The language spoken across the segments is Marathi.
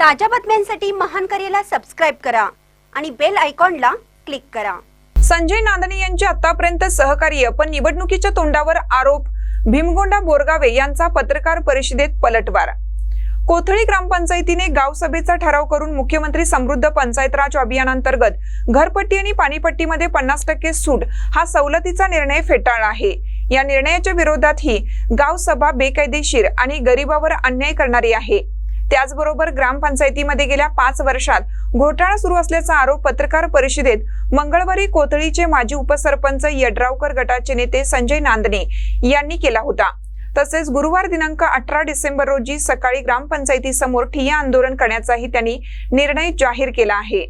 ताज्या बातम्यांसाठी महान करेला सबस्क्राईब करा आणि बेल आयकॉनला क्लिक करा. संजय नांदणे यांचे आतापर्यंत सहकार्य पण निवडणुकीच्या तोंडावर आरोप. भीमगोंडा बोरगावे यांचा पत्रकार परिषदेत पलटवार. कोथळी ग्रामपंचायतीने गाव सभेचा ठराव करून मुख्यमंत्री समृद्ध पंचायत राज अभियानांतर्गत घरपट्टी आणि पाणीपट्टीमध्ये पन्नास टक्के सूट हा सवलतीचा निर्णय फेटाळला आहे. या निर्णयाच्या विरोधातही गाव सभा बेकायदेशीर आणि गरिबावर अन्याय करणारी आहे. त्याचबरोबर ग्रामपंचायतीमध्ये गेल्या पाच वर्षात घोटाळा सुरू असल्याचा आरोप पत्रकार परिषदेत मंगळवारी कोथळीचे माजी उपसरपंच यड्रावकर गटाचे नेते संजय नांदणे यांनी केला होता. तसेच गुरुवार दिनांक अठरा डिसेंबर रोजी सकाळी ग्रामपंचायतीसमोर ठिय्या आंदोलन करण्याचाही त्यांनी निर्णय जाहीर केला आहे.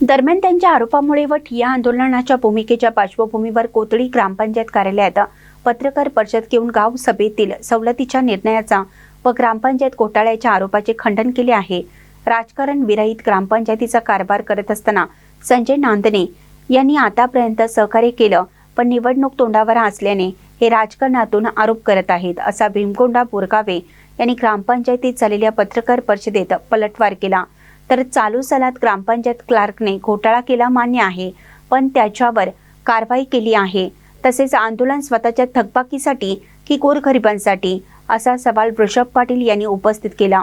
दरम्यान त्यांच्या आरोपामुळे व ठिया आंदोलनाच्या भूमिकेच्या पार्श्वभूमीवर कोतळी ग्रामपंचायत कार्यालयात पत्रकार परिषद घेऊन गाव सभेतील सवलतीच्या निर्णयाचा व ग्रामपंचायत घोटाळ्याच्या आरोपाचे खंडन केले आहे. राजकारण विरहित ग्रामपंचायतीचा कारभार करत असताना संजय नांदणे यांनी आतापर्यंत सहकार्य केलं पण निवडणूक तोंडावर असल्याने हे राजकारणातून आरोप करत आहेत असा भीमगोंडा बोरगावे यांनी ग्रामपंचायतीत झालेल्या पत्रकार परिषदेत पलटवार केला. तर चालू सालात ग्रामपंचायत क्लार्कने घोटाळा केला मान्य आहे पण त्याच्यावर कारवाई केली आहे. तसेच आंदोलन स्वतःच्या थकबाकीसाठी की गोरगरिबांसाठी असा सवाल वृषभ पाटील यांनी उपस्थित केला.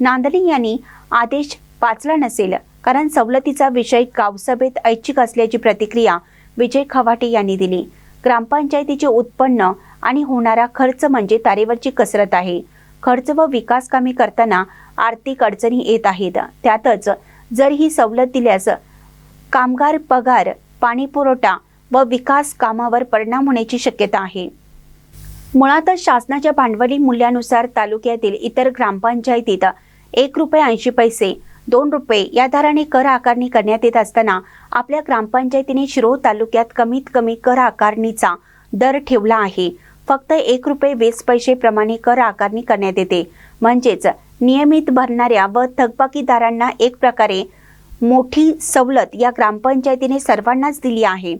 नांदली यांनी आदेश वाचला नसेल कारण सवलतीचा विषय गावसभेत ऐच्छिक असल्याची प्रतिक्रिया विजय खवाटे यांनी दिली. ग्रामपंचायतीचे उत्पन्न आणि होणारा खर्च म्हणजे तारेवरची कसरत आहे. खर्च व विकास कामे करताना आर्थिक अडचणी येत आहेत. त्यातच जर ही सवलत दिल्यास कामगार पगार पाणी पुरवठा व विकास कामावर परिणाम होण्याची शक्यता आहे. मुळातच शासनाच्या भांडवली मूल्यानुसार तालुक्यातील इतर ग्रामपंचायतीत एक रुपये ऐंशी पैसे दोन रुपये या दराने कर आकारणी करण्यात येत असताना आपल्या ग्रामपंचायतीने शिरोळ तालुक्यात कमीत कमी कर आकारणीचा दर ठेवला आहे. फक्त एक रुपये वीस पैसे प्रमाणे कर आकारणी करण्यात येते. म्हणजेच नियमित भरणाऱ्या व थकबाकीदारांना एक प्रकारे मोठी सवलत या ग्रामपंचायतीने सर्वांनाच दिली आहे.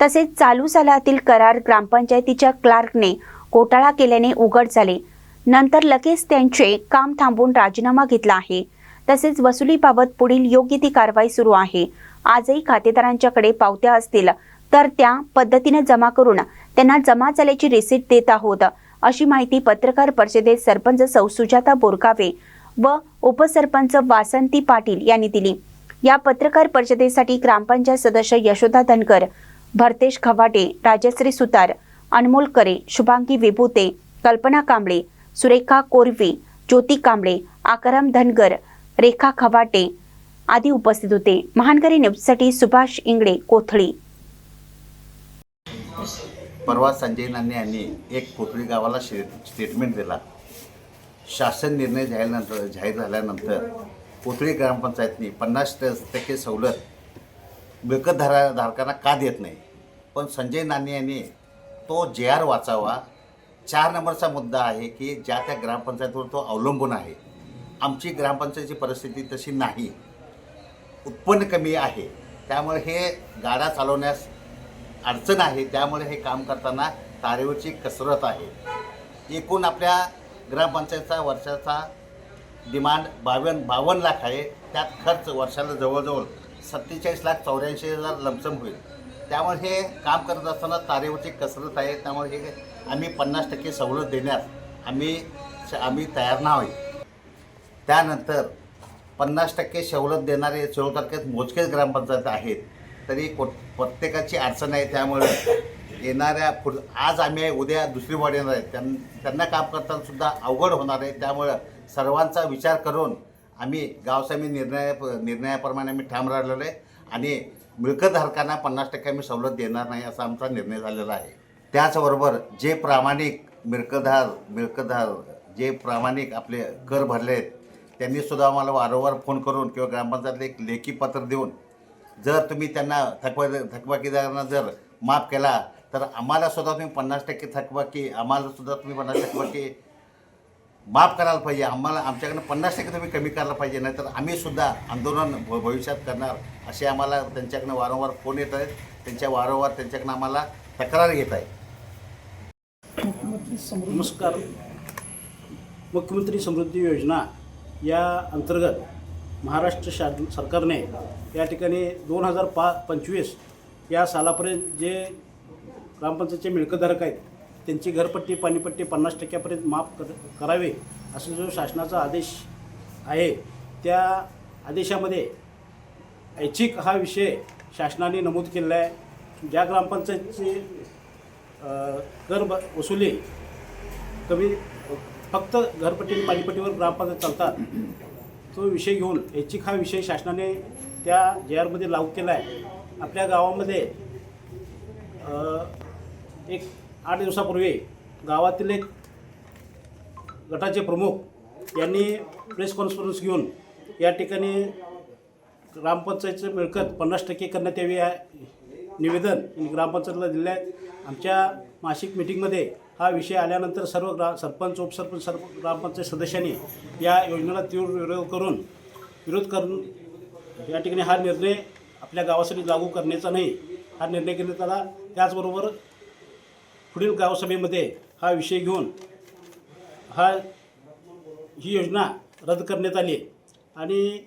तसेच चालू सालातील करार ग्रामपंचायतीच्या क्लार्कने घोटाळा केल्याने उघड झाले. नंतर लगेच त्यांचे काम थांबवून राजीनामा घेतला आहे. तसेच वसुलीबाबत पुढील योग्य ती कारवाई सुरू आहे. आजही खातेदारांच्याकडे पावत्या असतील तर त्या पद्धतीने जमा करून त्यांना जमा झाल्याची रिसीट देत आहोत अशी माहिती पत्रकार परिषदेत सरपंच सौ सुजाता बोरकावे व उपसरपंच वासंती पाटील यांनी दिली. या पत्रकार परिषदेसाठी ग्रामपंचायत सदस्य यशोदा धनकर भरतेश खवाटे राजश्री सुतार अनमोल करे शुभांगी विभूते कल्पना कांबळे सुरेखा कोरवी ज्योती कांबळे आकाराम धनगर रेखा खवाटे आदी उपस्थित होते. महानगरी न्यूजसाठी सुभाष इंगळे कोथळी. परवा संजय नाने यांनी एक कोथळी गावाला शे स्टेटमेंट दिला. शासन निर्णय झाल्यानंतर जाहीर झाल्यानंतर कोथळी ग्रामपंचायतनी पन्नास टक्के सवलत मिळकतधारा धारकांना का देत नाही? पण संजय नान्हे यांनी तो जे आर वाचावा. चार नंबरचा मुद्दा आहे की ज्या त्या ग्रामपंचायतीवर तो अवलंबून आहे. आमची ग्रामपंचायतीची परिस्थिती तशी नाही. उत्पन्न कमी आहे. त्यामुळे हे गाडा चालवण्यास अडचण आहे. त्यामुळे हे काम करताना तारेवरची कसरत आहे. एकूण आपल्या ग्रामपंचायतचा वर्षाचा डिमांड बावन्न बावन्न लाख आहे. त्यात खर्च वर्षाला जवळजवळ सत्तेचाळीस लाख चौऱ्याऐंशी हजार लमसम होईल. त्यामुळे हे काम करत असताना तारेवरची कसरत आहे त्यामुळे हे आम्ही पन्नास टक्के सवलत देण्यास आम्ही आम्ही तयार नाही त्यानंतर पन्नास टक्के सवलत देणारे शिरोळ तारखेत मोजकेच ग्रामपंचायत आहेत तरी को प्रत्येकाची अडचण आहे त्यामुळे येणाऱ्या पुढ आज आम्ही आहे, उद्या दुसरी वाढ येणार आहे त्यां त्यांना काम करतानासुद्धा अवघड होणार आहे त्यामुळं सर्वांचा विचार करून आम्ही गावसामी निर्णया निर्णयाप्रमाणे आम्ही ठाम राहिलेलो आहे आणि मिळकतधारकांना पन्नास टक्के आम्ही सवलत देणार नाही असा आमचा निर्णय झालेला आहे. त्याचबरोबर जे प्रामाणिक मिळकतधार मिळकतधार जे प्रामाणिक आपले कर भरले आहेत त्यांनी सुद्धा आम्हाला वारंवार फोन करून किंवा ग्रामपंचायतले एक लेखी पत्र देऊन जर तुम्ही त्यांना थकवा थकबाकीदारांना जर माफ केला तर आम्हाला सुद्धा तुम्ही पन्नास टक्के थकबाकी आम्हाला सुद्धा तुम्ही पन्नास टक्के माफ करायला पाहिजे. आम्हाला आमच्याकडनं पन्नास टक्के तुम्ही कमी करायला पाहिजे. नाहीतर आम्ही सुद्धा आंदोलन भ- भविष्यात करणार. असे आम्हाला त्यांच्याकडनं वारंवार फोन येत आहेत. त्यांच्या वारंवार त्यांच्याकडनं आम्हाला तक्रार घेत आहे नमस्कार. मुख्यमंत्री समृद्धी योजना या अंतर्गत महाराष्ट्र शा सरकारने या ठिकाणी दोन हजार पा पंचवीस या सालापर्यंत जे ग्रामपंचायतचे मिळकतधारक आहेत त्यांची घरपट्टी पाणीपट्टी पन्नास टक्क्यापर्यंत माफ कर करावे असा जो शासनाचा आदेश आहे त्या आदेशामध्ये ऐच्छिक हा विषय शासनाने नमूद केलेला आहे. ज्या ग्रामपंचायतची कर ब- वसुली कमी फक्त घरपट्टी आणि पाणीपट्टीवर ग्रामपंचायत चालतात तो विषय घेऊन ऐच्छिक हा विषय शासनाने त्या जे आरमध्ये लागू केला आहे आपल्या गावामध्ये एक आठ दिवसापूर्वी गावातील एक गटाचे प्रमुख यांनी प्रेस कॉन्फरन्स घेऊन या ठिकाणी ग्रामपंचायतचं मिळकत पन्नास टक्के करण्यात यावी या निवेदन यांनी ग्रामपंचायतला दिले आहे. आमच्या मासिक मिटिंगमध्ये हा विषय आल्यानंतर सर्व ग्रा सरपंच उपसरपंच सर्व ग्रामपंचायत सदस्यांनी या योजनेला तीव्र विरोध करून विरोध करून या ठिकाणी हा निर्णय आपल्या गावासाठी लागू करण्याचा नाही हा निर्णय घेण्यात आला. त्याचबरोबर पुढील गावसभेमध्ये हा विषय घेऊन हा ही योजना रद्द करण्यात आली आणि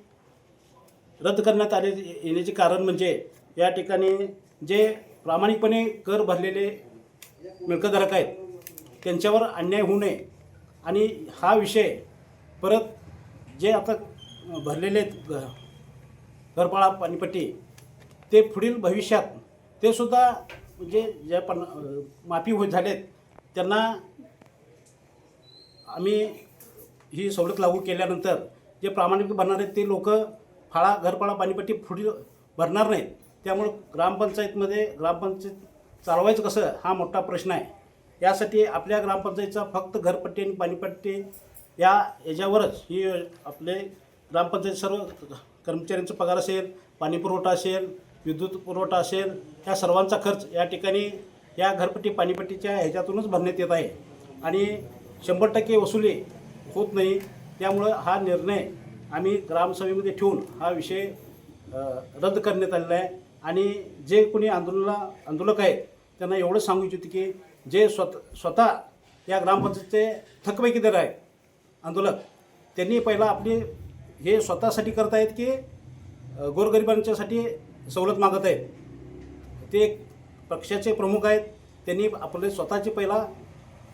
रद्द करण्यात आले येण्याचे कारण म्हणजे या ठिकाणी जे प्रामाणिकपणे कर भरलेले मिळकतधारक आहेत त्यांच्यावर अन्याय होऊ नये. आणि हा विषय परत जे आता भरलेले आहेत घरपाळा पाणीपट्टी ते पुढील भविष्यात ते सुद्धा म्हणजे ज्या पण माफी होत झालेत त्यांना आम्ही ही सवलत लागू केल्यानंतर जे प्रामाणिक भरणार आहेत ते लोक फाळा घरपाळा पाणीपट्टी फुटी भरणार नाहीत. त्यामुळं ग्रामपंचायतमध्ये ग्रामपंचायत चालवायचं कसं हा मोठा प्रश्न आहे. यासाठी आपल्या ग्रामपंचायतचा फक्त घरपट्टी आणि पाणीपट्टी या याच्यावरच ही आपले ग्रामपंचायत सर्व कर्मचाऱ्यांचा पगार असेल पाणीपुरवठा असेल विद्युत पुरवठा असेल या सर्वांचा खर्च या ठिकाणी या घरपट्टी पाणीपट्टीच्या ह्याच्यातूनच भरण्यात येत आहे. आणि शंभर टक्के वसुली होत नाही त्यामुळं हा निर्णय आम्ही ग्रामसभेमध्ये ठेवून हा विषय रद्द करण्यात आलेला आहे. आणि जे कोणी आंदोलना आंदोलक आहेत त्यांना एवढं सांगू इच्छित की जे स्वत स्वतः या ग्रामपंचायतचे थकबैकीदार आहेत आंदोलक त्यांनी पहिला आपली हे स्वतःसाठी करत आहेत की गोरगरिबांच्यासाठी सवलत मागत आहेत. ते एक पक्षाचे प्रमुख आहेत. त्यांनी आपले स्वतःचे पहिला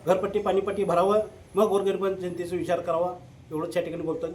घरपट्टी पाणीपट्टी भरावं. मग गोरगरिबां जनतेचा विचार करावा. एवढंच या ठिकाणी बोलतो